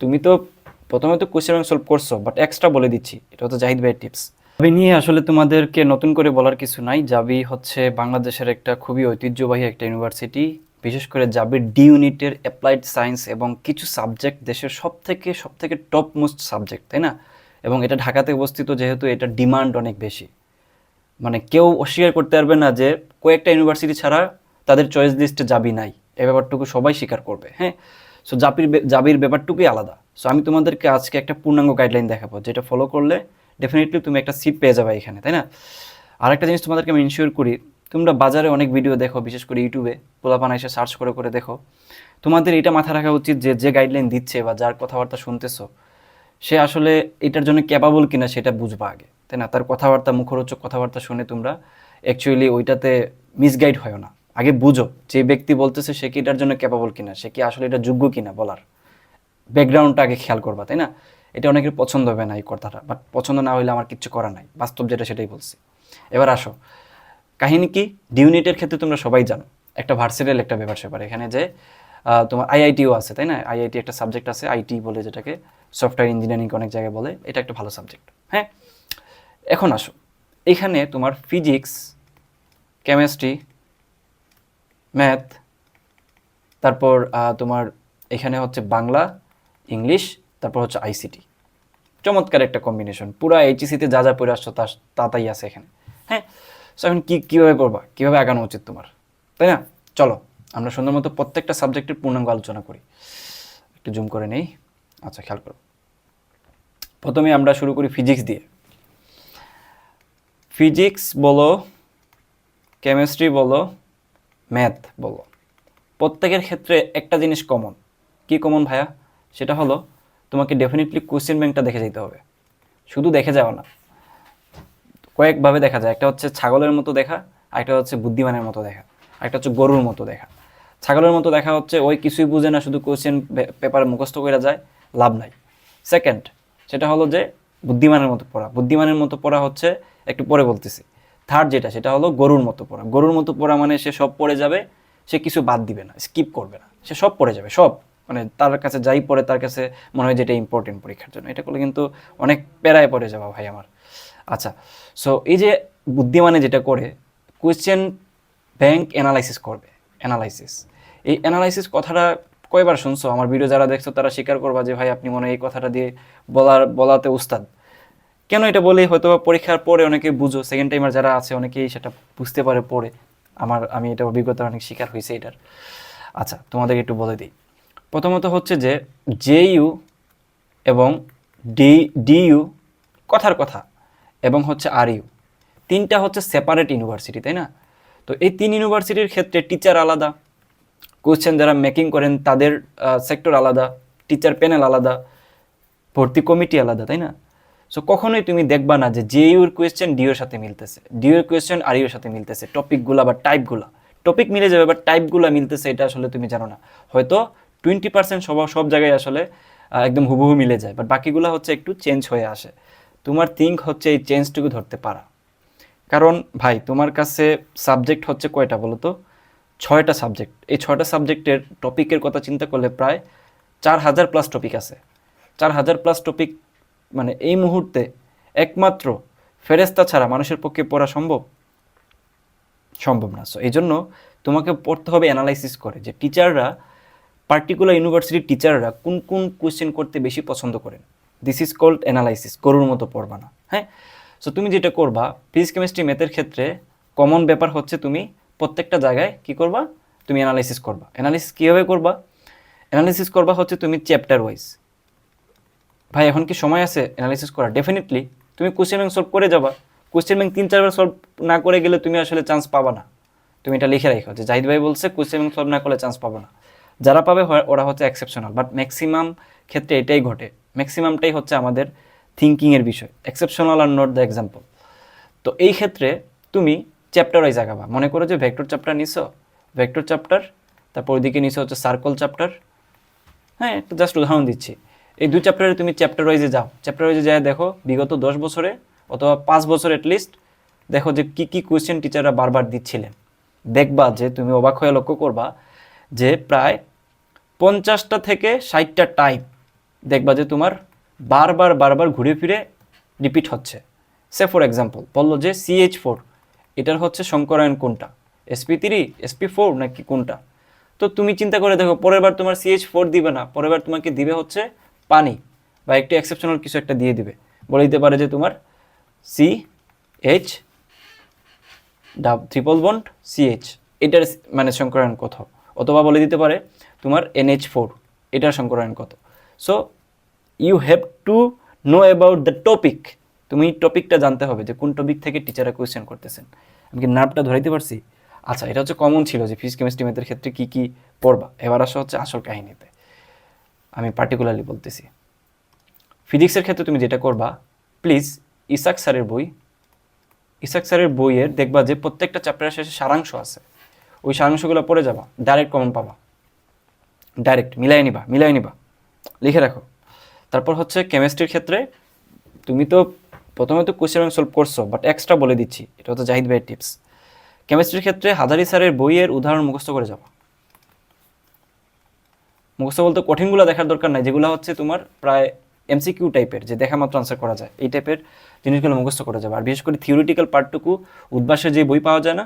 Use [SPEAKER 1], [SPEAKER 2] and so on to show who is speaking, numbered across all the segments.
[SPEAKER 1] তুমি তো প্রথমে তো কোয়েশ্চেন ব্যাংক সলভ করছ বাট এক্সট্রা বলে দিচ্ছি। এটা হচ্ছে জাহিদ ভাইয়ের টিপস জাবি নিয়ে আসলে তোমাদেরকে নতুন করে বলার কিছু নাই। জাবি হচ্ছে বাংলাদেশের একটা খুবই ঐতিহ্যবাহী একটা ইউনিভার্সিটি বিশেষ করে জাবির ডি ইউনিটের অ্যাপ্লাইড সায়েন্স এবং কিছু সাবজেক্ট দেশের সব থেকে সব থেকে টপ মোস্ট সাবজেক্ট তাই না? এবং এটা ঢাকাতে অবস্থিত, যেহেতু এটা ডিমান্ড অনেক বেশি। মানে কেউ অস্বীকার করতে পারবে না যে কয়েকটা ইউনিভার্সিটি ছাড়া তাদের চয়েস লিস্টে যাবি নাই। এ ব্যাপারটুকু সবাই স্বীকার করবে হ্যাঁ? সো জাপির জাবির ব্যাপারটুকুই আলাদা। সো আমি তোমাদেরকে আজকে একটা পূর্ণাঙ্গ গাইডলাইন দেখাবো, যেটা ফলো করলে ডেফিনেটলি তুমি একটা সিট পেয়ে যাবে এখানে, তাই না? আরেকটা জিনিস তোমাদেরকে আমি ইনশিওর করি, তোমরা বাজারে অনেক ভিডিও দেখো, বিশেষ করে ইউটিউবে পোলাপানা এসে সার্চ করে করে দেখো। তোমাদের এটা মাথায় রাখা উচিত যে যে গাইডলাইন দিচ্ছে বা যার কথাবার্তা শুনতেছো, সে আসলে এটার জন্য ক্যাপাবল কিনা সেটা বুঝবা আগে, তাই না? তার কথাবার্তা, মুখরোচক কথাবার্তা শুনে তোমরা অ্যাকচুয়ালি ওইটাতে মিসগাইড হয় না। আগে বুঝো যে ব্যক্তি বলতেছে সে কি এটার জন্য ক্যাপাবল কিনা, সে কি আসলে এটা যোগ্য কিনা বলার। ব্যাকগ্রাউন্ডটা আগে খেয়াল করবা, তাই না? এটা অনেকের পছন্দ হবে না এই কথাটা বাট পছন্দ না হলে আমার কিচ্ছু করা নাই। বাস্তব যেটা সেটাই বলছি। এবার আসো। কাহিনী কি? ডিউনিটের ক্ষেত্রে তোমরা সবাই জানো। একটা ভার্সিটাল একটা ব্যাপার সেপার। এখানে যে তোমার আইআইটিও আছে, তাই না? আইআইটি একটা সাবজেক্ট আছে আইটি বলে যেটাকে সফটওয়্যার ইঞ্জিনিয়ারিং অনেক জায়গায় বলে। এটা একটা ভালো সাবজেক্ট হ্যাঁ? এখন আসো। এখানে তোমার ফিজিক্স কেমিস্ট্রি ম্যাথ তারপর তোমার এখানে হচ্ছে বাংলা, ইংলিশ, তারপর হচ্ছে আইসিটি চমৎকার একটা কম্বিনেশন পুরো এইচএসিতে যা যা পড়ে আসছো তা তা তাই আছে এখানে। হ্যাঁ? সো এখন কী, কীভাবে করবা কীভাবে আগানো উচিত তোমার? তাই না? চলো, আমরা সুন্দর মতো প্রত্যেকটা সাবজেক্টের পূর্ণাঙ্গ আলোচনা করি। একটু জুম করে নেই। আচ্ছা খেয়াল করো। প্রথমে আমরা শুরু করি ফিজিক্স দিয়ে। ফিজিক্স বলো কেমিস্ট্রি বলো ম্যাথ বলো। প্রত্যেকের ক্ষেত্রে একটা জিনিস কমন কি কমন ভাইয়া? সেটা হলো, তোমাকে ডেফিনেটলি কোশ্চেন ব্যাংকটা দেখে যেতে হবে। শুধু দেখে যাও না। কয়েকভাবে দেখা যায়। একটা হচ্ছে ছাগলের মতো দেখা একটা হচ্ছে বুদ্ধিমানের মতো দেখা একটা হচ্ছে গরুর মতো দেখা। ছাগলের মতো দেখা হচ্ছে, ওই কিছুই বুঝে না, শুধু কোশ্চেন পেপার মুখস্থ করে যায়, লাভ নাই। সেকেন্ড সেটা হলো যে বুদ্ধিমানের মতো পড়া। বুদ্ধিমানের মতো পড়া হচ্ছে, একটু পরে বলতেছি। থার্ড যেটা, সেটা হলো গরুর মতো পড়া। গরুর মতো পড়া মানে সে সব পড়ে যাবে, সে কিছু বাদ দিবে না স্কিপ করবে না। সে সব পড়ে যাবে, সব। মানে তার কাছে যাই পড়ে, তার কাছে মনে হয় যেটা ইম্পর্টেন্ট পরীক্ষার জন্য। এটা করলে কিন্তু অনেক প্যারায় পড়ে যাওয়া ভাই আমার। আচ্ছা সো এই যে বুদ্ধিমানে যেটা করে কোয়েশ্চেন ব্যাংক অ্যানালাইসিস করবে অ্যানালাইসিস এই অ্যানালাইসিস কথাটা কয়বার শুনছো? আমার ভিডিও যারা দেখছ তারা স্বীকার করবা যে ভাই আপনি মনে হয় এই কথাটা দিয়ে বলার, বলাতে উস্তাদ। কেন এটা বলি? হয়তো পরীক্ষার পরে অনেকে বুঝো সেকেন্ড টাইমার যারা আছে অনেকেই সেটা বুঝতে পারে পরে। আমার, আমি এটা অভিজ্ঞতা অনেক শিকার হয়েছে এটার। আচ্ছা তোমাদেরকে একটু বলে দিই। প্রথমত হচ্ছে যে জেইউ এবং ডি ডিইউ কথার কথা এবং হচ্ছে আর ইউ। তিনটা হচ্ছে সেপারেট ইউনিভার্সিটি তাই না? তো এই তিন ইউনিভার্সিটির ক্ষেত্রে টিচার আলাদা। কোয়েশ্চেন যারা মেকিং করেন, তাদের সেক্টর আলাদা টিচার প্যানেল আলাদা, ভর্তি কমিটি আলাদা, তাই না? সো কখনোই তুমি দেখবা না যে জে ইউর কোয়েশ্চেন ডিওর সাথে মিলতেছে। ডিওর কোয়েশ্চেন আর ইউর সাথে মিলতেছে টপিকগুলো বা টাইপগুলো টপিক মিলে যাবে বা টাইপগুলো মিলতেছে, এটা আসলে তুমি জানো না। হয়তো টোয়েন্টি পার্সেন্ট সব সব জায়গায় আসলে একদম হুবহু মিলে যায় বাট বাকিগুলো হচ্ছে একটু চেঞ্জ হয়ে আসে। তোমার থিঙ্ক হচ্ছে এই চেঞ্জটুকু ধরতে পারা। কারণ ভাই, তোমার কাছে সাবজেক্ট হচ্ছে কয়টা বলো তো? ছয়টা সাবজেক্ট এই ছয়টা সাবজেক্টের টপিকের কথা চিন্তা করলে প্রায় চার হাজার প্লাস টপিক আছে। চার হাজার প্লাস টপিক মানে এই মুহূর্তে একমাত্র ফেরেস্তা ছাড়া মানুষের পক্ষে পড়া সম্ভব? সম্ভব না। সো এই জন্য তোমাকে পড়তে হবে অ্যানালাইসিস করে যে টিচাররা পার্টিকুলার ইউনিভার্সিটির টিচাররা কোন কোন কোয়েশ্চেন করতে বেশি পছন্দ করেন। দিস ইজ কল্ড অ্যানালাইসিস গরুর মতো পড়বা না। হ্যাঁ? সো তুমি যেটা করবা ফিজিক্স কেমিস্ট্রি ম্যাথের ক্ষেত্রে কমন ব্যাপার হচ্ছে তুমি প্রত্যেকটা জায়গায় কি করবা? তুমি অ্যানালাইসিস করবা। অ্যানালাইসিস কীভাবে করবা? অ্যানালাইসিস করবা হচ্ছে তুমি চ্যাপ্টার ওয়াইজ ভাই, এখন কি সময় আছে? অ্যানালাইসিস করা ডেফিনেটলি তুমি কোশ্চেন ব্যাংক সলভ করে যাবা। কোশ্চেন ব্যাংক তিন, চারবার সলভ না করে গেলে তুমি আসলে চান্স পাবা না। তুমি এটা লিখে রাখো যে, জাহিদ ভাই বলছে কোশ্চেন ব্যাংক সলভ না করলে চান্স পাবো না। যারা পাবে ওরা হচ্ছে এক্সেপশনাল বাট ম্যাক্সিমাম ক্ষেত্রে এটাই ঘটে। ম্যাক্সিমামটাই হচ্ছে আমাদের থিঙ্কিংয়ের বিষয়। Exceptional are not the example তো এই ক্ষেত্রে তুমি চ্যাপ্টার ওয়াইজ আগাবা। মনে করো যে ভেক্টর চ্যাপ্টার নিছো। ভেক্টর চ্যাপ্টার তারপর ওইদিকে নিছো হচ্ছে সার্কল চ্যাপ্টার হ্যাঁ একটু জাস্ট উদাহরণ দিচ্ছি। এই দুই চ্যাপ্টারে তুমি চ্যাপ্টার ওয়াইজে যাও। চ্যাপ্টার ওয়াইজে যায়, দেখো, বিগত দশ বছরে অথবা পাঁচ বছর লিস্ট দেখো যে কি কি কোয়েশ্চেন টিচাররা বারবার দিচ্ছিলেন। দেখবা যে তুমি অবাক হয়ে লক্ষ্য করবা যে প্রায় পঞ্চাশটা থেকে ষাটটা টাইপ দেখবা যে তোমার বারবার বারবার ঘুরে ফিরে রিপিট হচ্ছে। সে ফর এক্সাম্পল বলল যে সিএইচ ফোর এটার হচ্ছে সংকরায়ন কোনটা? এসপি থ্রি এসপি ফোর নাকি কোনটা? তো তুমি চিন্তা করে দেখো, পরের বার তোমার সিএইচ ফোর দিবে না, পরের বার তোমাকে দিবে হচ্ছে পানি বা একটু এক্সেপশনাল কিছু একটা দিয়ে দিবে। বলে দিতে পারে যে তোমার সি এইচ ডাব ট্রিপল বন্ড সিএইচ এটার মানে সংকরায়ন কত? অথবা বলে দিতে পারে তোমার এনএইচ ফোর এটার সংকরায়ন কত? So you have to know about the topic তুমি টপিকটা জানতে হবে যে কোন টপিক থেকে টিচাররা কোয়েশ্চেন করতেছেন। আমি কি নার্ভটা ধরাইতে পারছি? আচ্ছা এটা হচ্ছে কমন ছিল যে ফিজিক্স কেমিস্ট্রি ম্যাথের ক্ষেত্রে কী কী পড়বা? এবার আসা হচ্ছে আসল কাহিনীতে। আমি পার্টিকুলারলি বলতেছি। ফিজিক্সের ক্ষেত্রে তুমি যেটা করবা প্লিজ ইসাক স্যারের বই ইসাক স্যারের বইয়ের দেখবা যে প্রত্যেকটা চ্যাপ্টারের শেষে সারাংশ আছে। ওই সারাংশগুলো পড়ে যাবা ডাইরেক্ট কমন পাবা। ডাইরেক্ট মিলাই নিবা মিলাই নিবা। লিখে রাখো। তারপর হচ্ছে কেমিস্ট্রির ক্ষেত্রে তুমি তো প্রথমে তো কোশ্চেন সলভ করছ বাট এক্সট্রা বলে দিচ্ছি। এটা হচ্ছে জাহিদ ভাইয়ের টিপস কেমিস্ট্রির ক্ষেত্রে হাজারি স্যারের বইয়ের উদাহরণ মুখস্থ করে যাবা। মুখস্থ বলতে কঠিনগুলো দেখার দরকার নাই, যেগুলো হচ্ছে তোমার প্রায় এমসিকিউ টাইপের যে দেখা মাত্র আনসার করা যায়, এই টাইপের জিনিসগুলো মুখস্থ করা যাবে। আর বিশেষ করে থিওরিটিক্যাল পার্টটুকু উদ্বাসের যে বই পাওয়া যায় না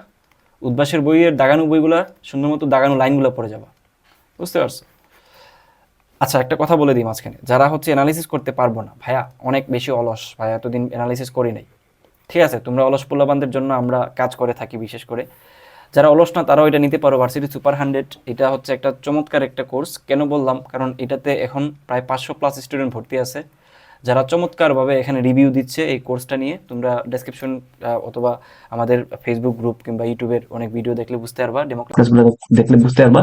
[SPEAKER 1] উদ্বাসের বইয়ের দাগানো বইগুলো, সুন্দর মতো দাগানো লাইনগুলো পড়ে যাবা। বুঝতে পারছ? আচ্ছা একটা কথা বলে দিই মাঝখানে। যারা হচ্ছে অ্যানালিসিস করতে পারব না, ভাইয়া, অনেক বেশি অলস। ভাইয়া, এতদিন অ্যানালিসিস করি নাই। ঠিক আছে, তোমরা অলস পোলাবানদের জন্য আমরা কাজ করে থাকি বিশেষ করে। যারা অলস না, তারাও এটা নিতে পারো। ভার্সিটি সুপার হান্ড্রেড এটা হচ্ছে একটা চমৎকার একটা কোর্স কেন বললাম? কারণ এটাতে এখন প্রায় পাঁচশো প্লাস স্টুডেন্ট ভর্তি আছে। যারা চমৎকারভাবে এখানে রিভিউ দিচ্ছে এই কোর্সটা নিয়ে, তোমরা ডেসক্রিপশন অথবা আমাদের ফেসবুক গ্রুপ কিংবা ইউটিউবের অনেক ভিডিও দেখলে বুঝতে পারবা।
[SPEAKER 2] দেখলে বুঝতে পারবা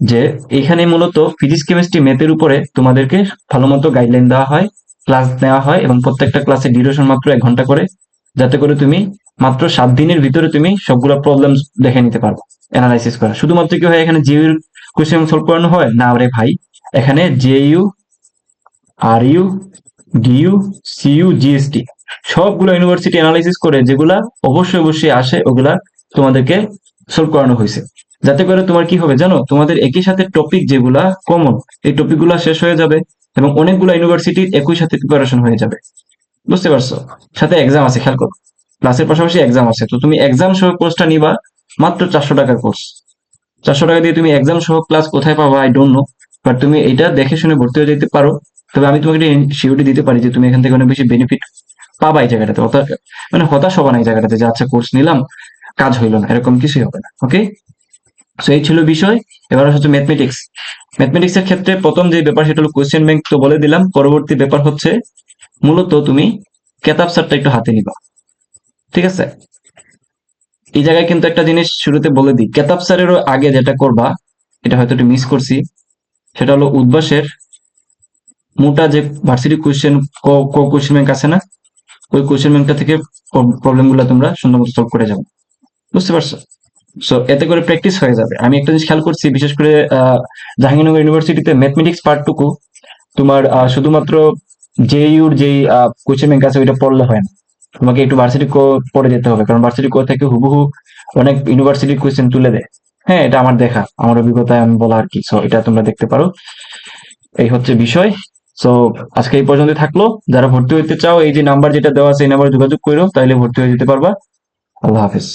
[SPEAKER 2] যে এখানে মূলত ফিজিক্স কেমিস্ট্রি ম্যাথের উপরে তোমাদেরকে ভালো মতো গাইডলাইন দেওয়া হয় ক্লাস নেওয়া হয় এবং প্রত্যেকটা ক্লাসের ডিউরেশন মাত্র এক ঘণ্টা করে। যাতে করে তুমি মাত্র সাত দিনের ভিতরে তুমি সবগুলো প্রবলেম দেখে নিতে পারব অ্যানালাইসিস করা। শুধুমাত্র কি হয়, এখানে জিইউর কোশ্চেন সলভ করানো হয়? না রে ভাই। এখানে JU R U DU CU GST সবগুলো ইউনিভার্সিটি অ্যানালাইসিস করে যেগুলা অবশ্যই অবশ্যই আসে, ওগুলা তোমাদেরকে সলভ করানো হয়েছে। যাতে করে তোমার কি হবে জানো, তোমাদের একই সাথে টপিক যেগুলা কমন এই টপিকগুলো শেষ হয়ে যাবে এবং অনেকগুলো ইউনিভার্সিটির একই সাথে প্রিপারেশন হয়ে যাবে। বুঝতে পারছ? সাথে এক্সাম আছে, খেয়াল করো। ক্লাসের পাশাপাশি এক্সাম আছে। তো তুমি এক্সাম সহ কোর্সটা নিবা মাত্র চারশো টাকার কোর্স চারশো টাকা দিয়ে তুমি এক্সাম সহ ক্লাস কোথায় পাবা আই ডোন্ট নো বাট তুমি এটা দেখে শুনে ভর্তি হয়ে যেতে পারো। তবে আমি তোমাকে সিউরিটি দিতে পারি যে তুমি এখান থেকে অনেক বেশি বেনিফিট পাবা এই জায়গাটাতে। মানে হতাশ হবা না এই জায়গাটাতে যে আচ্ছা কোর্স নিলাম, কাজ হইল না। এরকম কিছুই হবে না। ওকে সো এই ছিল বিষয়। এবার হচ্ছে ম্যাথমেটিক্স ম্যাথমেটিক্স এর ক্ষেত্রে প্রথম যে ব্যাপার সেটা হলো কোয়েশ্চেন ব্যাংক তো বলে দিলাম। পরবর্তী ব্যাপার হচ্ছে মূলত তুমি কেতাব সারটা একটু হাতে নিবা। ঠিক আছে? এই জায়গায় কিন্তু একটা জিনিস শুরুতে বলে দিই। কেতাব স্যারেরও আগে যেটা করবা, এটা হয়তো একটু মিস করছি, সেটা হলো উদ্বাসের মোটা যে ভার্সিটি কোয়েশ্চেন কোয়েশ্চেন ব্যাংক আছে না, ওই কোয়েশ্চেন ব্যাংকটা থেকে প্রবলেমগুলো তোমরা সুন্দর মতো সলভ করে যাবে। বুঝতে পারছ? সো এতে করে প্র্যাকটিস হয়ে যাবে। আমি একটা জিনিস খেয়াল করছি, বিশেষ করে জাহাঙ্গীরনগর ইউনিভার্সিটিতে ম্যাথমেটিক্স পার্টটুকু তোমার শুধুমাত্র জেইউর যেই কোচিং ব্যাংক আছে, ওইটা পড়লে হয় না। তোমাকে একটু ভার্সিটি কো পড়ে যেতে হবে, কারণ ভার্সিটি কো থেকে হুবহু অনেক ইউনিভার্সিটি কোয়েশ্চেন তুলে দেয়। হ্যাঁ এটা আমার দেখা, আমার অভিজ্ঞতায় আমি বলা আর কি সো এটা তোমরা দেখতে পারো। এই হচ্ছে বিষয়। সো আজকে এই পর্যন্ত থাকল। যারা ভর্তি হইতে চাও, এই যে নাম্বার যেটা দেওয়া আছে, এই নাম্বারে যোগাযোগ করো তাহলে ভর্তি হয়ে যেতে পারবা। আল্লাহ হাফেজ।